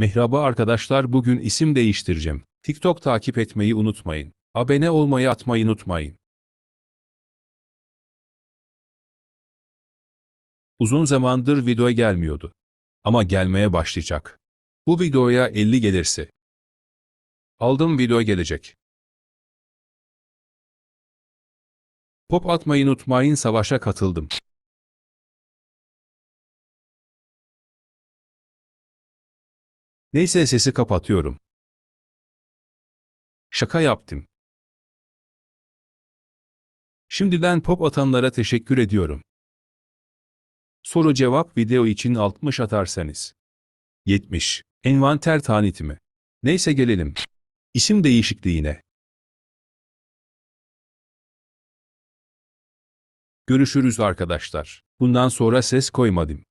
Merhaba arkadaşlar bugün isim değiştireceğim. TikTok takip etmeyi unutmayın. Abone olmayı atmayı unutmayın. Uzun zamandır video gelmiyordu. Ama gelmeye başlayacak. Bu videoya 50 gelirse. Aldım video gelecek. Pop atmayı unutmayın savaşa katıldım. Neyse sesi kapatıyorum. Şaka yaptım. Şimdiden pop atanlara teşekkür ediyorum. Soru cevap video için 60 atarsanız. 70. Envanter tanıtımı. Neyse gelelim. İsim değişikliğine. Görüşürüz arkadaşlar. Bundan sonra ses koymadım.